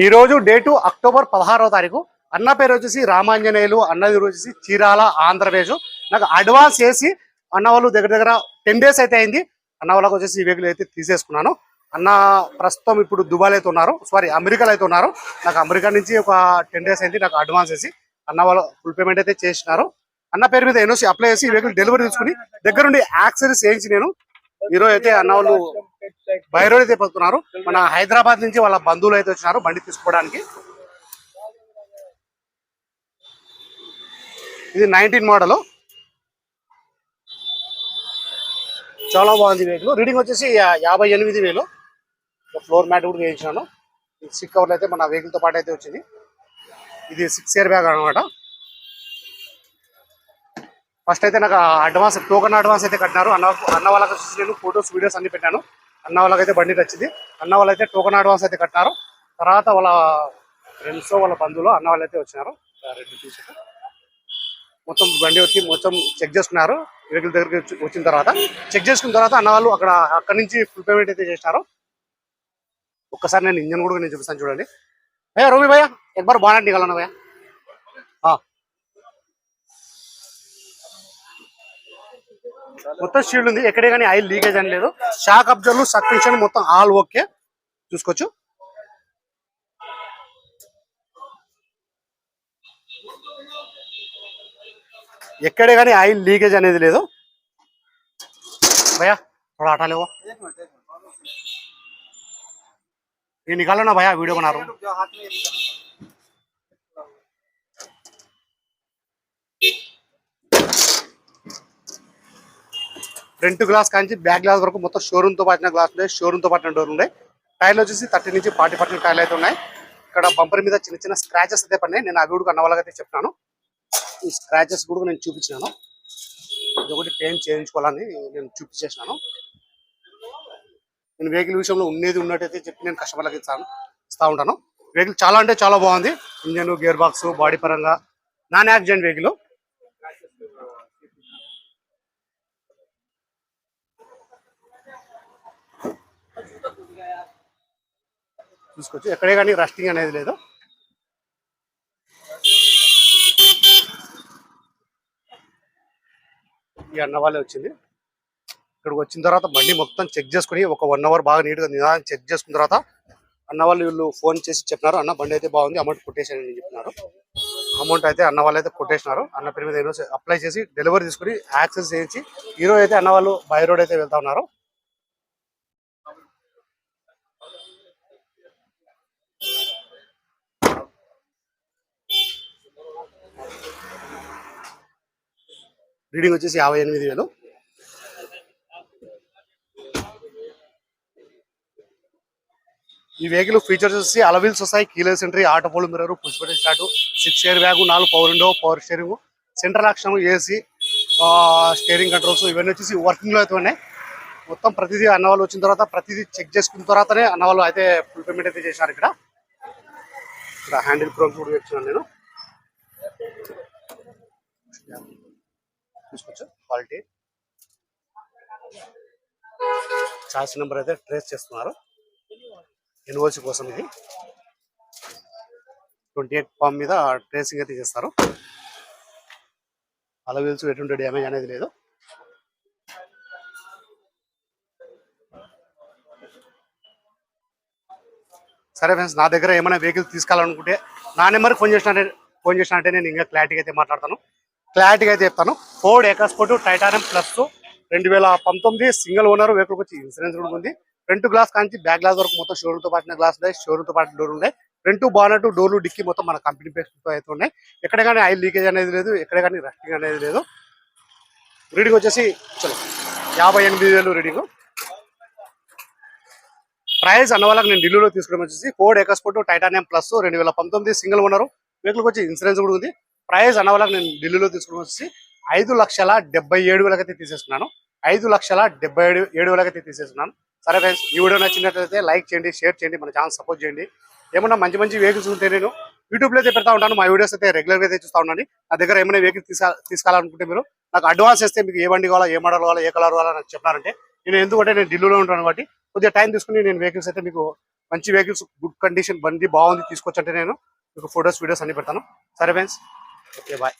ఈ రోజు date October పదహారవ తారీఖు. అన్న పేరు వచ్చేసి రామాంజనేయులు అన్నది వచ్చేసి చీరాల ఆంధ్రప్రదేశ్. నాకు అడ్వాన్స్ చేసి అన్న వాళ్ళు దగ్గర దగ్గర టెన్ డేస్ అయితే అయింది. అన్న వాళ్ళకి వచ్చేసి ఈ వెహికల్ అయితే తీసేసుకున్నాను. అన్న ప్రస్తుతం ఇప్పుడు దుబాయ్ అయితే ఉన్నారు. సారీ అమెరికాలో అయితే ఉన్నారు. నాకు అమెరికా నుంచి ఒక టెన్ డేస్ అయింది. నాకు అడ్వాన్స్ చేసి అన్న వాళ్ళు ఫుల్ పేమెంట్ అయితే చేసినారు. అన్న పేరు మీద ఎన్ఓసి అప్లై చేసి ఈ వెహికల్ డెలివరీ తీసుకుని దగ్గరుండి యాక్సరీస్ వేయించి నేను ఈరోజు అయితే అన్న వాళ్ళు బైరోడ్ అయితే పోతున్నారు మన హైదరాబాద్ నుంచి వాళ్ళ బంధువులు అయితే వచ్చినారు బండి తీసుకోవడానికి. ఇది నైన్టీన్ మోడల్. చాలా బాగుంది వెహికల్ రీడింగ్ వచ్చేసి యాభై ఎనిమిది వేలు. ఫ్లోర్ మ్యాట్ కూడా వేయించినాను. సిక్ కవర్లు అయితే మన వెహికల్తో పాటు అయితే వచ్చింది. ఇది సిక్స్ ఇయర్ బ్యాగ్ అనమాట ఫస్ట్ అయితే నాకు అడ్వాన్స్ టోకన్ అడ్వాన్స్ అయితే కట్టినారు. అన్న అన్న వాళ్ళకి నేను ఫొటోస్ వీడియోస్ అన్ని పెట్టాను. అన్న వాళ్ళకైతే బండి నచ్చింది అన్న వాళ్ళైతే టోకన్ అడ్వాన్స్ అయితే కట్టినారు తర్వాత వాళ్ళ ఫ్రెండ్స్ వాళ్ళ బంధువులు అన్న వాళ్ళు అయితే వచ్చినారు. రెండు మొత్తం బండి వచ్చి మొత్తం చెక్ చేసుకున్నారు. వెహికల్ దగ్గరికి వచ్చిన తర్వాత చెక్ చేసుకున్న తర్వాత అన్న వాళ్ళు అక్కడ అక్కడ నుంచి ఫుల్ పేమెంట్ అయితే చేశారు ఒక్కసారి నేను ఇంజన్ కూడా నేను చూపిస్తాను చూడండి. భయ్యా రోమి భయ్యా ఎక్బార్ బాగా నిఘాలన్నా భయ్యా. మొత్తం షీల్డ్ ఉంది ఎక్కడే కానీ ఆయిల్ లీకేజ్ అని లేదు షాక్ అబ్జర్వ్ సస్పెన్షన్ మొత్తం ఆల్ ఓకే చూసుకోవచ్చు ఎక్కడే కానీ ఆయిల్ లీకేజ్ అనేది లేదు భయ్యా थोड़ा हटा ले वो ये निकालो ना भैया वीडियो बना रहा हूँ ఫ్రంట్ గ్లాస్ కాంచి బ్యాక్ గ్లాస్ వరకు మొత్తం షోరూమ్తో పాటిన గ్లాస్ ఉన్నాయి షోరూమ్తో పాటిన డోర్ ఉన్నాయి. టైర్లు వచ్చేసి థర్టీ నుంచి ఫార్టీ పర్సెంట్ టైర్లు అయితే ఉన్నాయి. ఇక్కడ బంపర్ మీద చిన్న చిన్న స్క్రాచెస్ అయితే పడినాయి. నేను అవి కూడా అన్న అయితే చెప్తాను ఈ స్క్రాచెస్ కూడా నేను చూపించాను ఇది ఒకటి పెయింట్ చేయించుకోవాలని నేను చూపించేసినాను. నేను వెహికల్ విషయంలో ఉండేది ఉన్నట్టయితే చెప్పి నేను కస్టమర్లకు ఇస్తాను. ఇస్తా ఉంటాను. వెహికల్ చాలా అంటే చాలా బాగుంది. ఇంజన్ గేర్ బాక్స్ బాడీ పరంగా. నాన్ యాక్సిడెంట్ వెహికల్ చూసుకోవచ్చు. ఎక్కడే కానీ రస్టింగ్ అనేది లేదు. ఈ అన్న వాళ్ళే వచ్చింది. ఇక్కడికి వచ్చిన తర్వాత బండి మొత్తం చెక్ చేసుకుని ఒక వన్ అవర్ బాగా నీట్గా నిదానం చెక్ చేసుకున్న తర్వాత అన్న వాళ్ళు వీళ్ళు ఫోన్ చేసి చెప్పినారు. అన్న బండి అయితే బాగుంది అమౌంట్ కొట్టేసి అని చెప్పినారు. అమౌంట్ అయితే అన్న వాళ్ళు అయితే కొట్టేసినారు. అన్న పేరు మీద అప్లై చేసి డెలివరీ తీసుకుని యాక్సెస్ చేయించి ఈరోజు అయితే అన్న వాళ్ళు బై రోడ్ అయితే వెళ్తా ఉన్నారు. రీడింగ్ వచ్చేసి యాభై ఎనిమిది వేలు. ఈ వెహికల్ ఫీచర్స్ వచ్చి అలవిల్స్ వస్తాయి. Keyless entry auto fold mirror push button start six air bag నాలుగు power window power steering central అక్షరం ఏసీ స్టీరింగ్ కంట్రోల్స్ ఇవన్నీ వచ్చేసి వర్కింగ్లో అయితే ఉన్నాయి మొత్తం ప్రతిదీ అన్న వాళ్ళు వచ్చిన తర్వాత ప్రతిదీ చెక్ చేసుకున్న తర్వాతనే అన్న వాళ్ళు అయితే ఫుల్ పేమెంట్ అయితే చేశారు ఇక్కడ. ఇక్కడ హ్యాండిల్ క్రోమ్స్ కూడా వచ్చినాను నేను. చూసుకోవచ్చు క్వాలిటీ చార్జ్ నెంబర్ అయితే ట్రేస్ చేస్తున్నారు. ఎన్ఓసి కోసం ఇది. ట్వంటీ ఎయిట్ ఫామ్ మీద ట్రేసింగ్ అయితే చేస్తారు. అలవీల్స్ ఎటువంటి డ్యామేజ్ అనేది లేదు. సరే ఫ్రెండ్స్ నా దగ్గర ఏమైనా వెహికల్ తీసుకోవాలనుకుంటే నా నెంబర్కి ఫోన్ చేసినట్టే ఫోన్ చేసినట్టే నేను ఇంకా క్లారిటీగా అయితే మాట్లాడతాను. క్లారిటీగా అయితే చెప్తాను. ఫోర్డ్ ఎకాస్పోర్ట్ టైటానియం ప్లస్ రెండు వేల పంతొమ్మిది సింగిల్ ఓనర్ వెహికల్ వచ్చి ఇన్సూరెన్స్ కూడా ఉంది. ఫ్రంట్ గ్లాస్ కానీ బ్యాక్ గ్లాస్ వరకు మొత్తం షోరూమ్తో పాటిన గ్లాస్ ఉన్నాయి షోరూమ్తో పాటు డోర్ ఉన్నాయి. ఫ్రంట్ బానట్ డోర్లు డిక్కి మొత్తం మన కంపెనీ పేస్ట్ అయితే ఉన్నాయి. ఎక్కడ కానీ ఆయిల్ లీకేజ్ అనేది లేదు ఎక్కడ కానీ రస్టింగ్ అనేది లేదు. రీడింగ్ వచ్చేసి చలో యాభై ఎనిమిది వేలు రీడింగ్ ప్రైస్ అన్న వాళ్ళకి నేను ఢిల్లీలో తీసుకోవడం వచ్చేసి ఫోర్డ్ ఎకస్పోర్ట్ టైటానియం ప్లస్ రెండు వేల పంతొమ్మిది సింగిల్ ఓనర్ వెహికల్ వచ్చి ఇన్సూరెన్స్ కూడా ఉంది. ప్రైజ్ అన్న నేను ఢిల్లీలో తీసుకోవడం వచ్చి ఐదు లక్షల డెబ్బై ఏడు వేలకైతే తీసేస్తున్నాను ఐదు లక్షల డెబ్బై ఏడు ఏడు వేలకైతే తీసేస్తున్నాను సరే ఫ్రెండ్స్ ఈ వీడియో నచ్చినట్లయితే లైక్ చేయండి షేర్ చేయండి మన ఛానల్ సపోర్ట్ చేయండి. ఏమన్నా మంచి మంచి వెహికల్స్ ఉంటే నేను యూట్యూబ్లో అయితే పెడతా ఉంటాను. మా వీడియోస్ అయితే రెగ్యులర్గా అయితే చూస్తూ ఉన్నాను నా దగ్గర ఏమైనా వెహికల్ తీసా తీసుకోవాలనుకుంటే మీరు నాకు అడ్వాన్స్ ఇస్తే మీకు ఏ బండి కావాలా ఏ మోడల్ కావాలా ఏ కలర్ కావాలా నాకు చెప్పారంటే నేను ఎందుకంటే నేను ఢిల్లీలో ఉంటాను కాబట్టి కొద్దిగా టైం తీసుకుని నేను వెహికల్స్ అయితే మీకు మంచి వెహికల్స్ గుడ్ కండిషన్ బండి బాగుంది తీసుకొచ్చంటే నేను మీకు ఫొటోస్ వీడియోస్ అన్ని పెడతాను. సరే ఫ్రెండ్స్ ఓకే బాయ్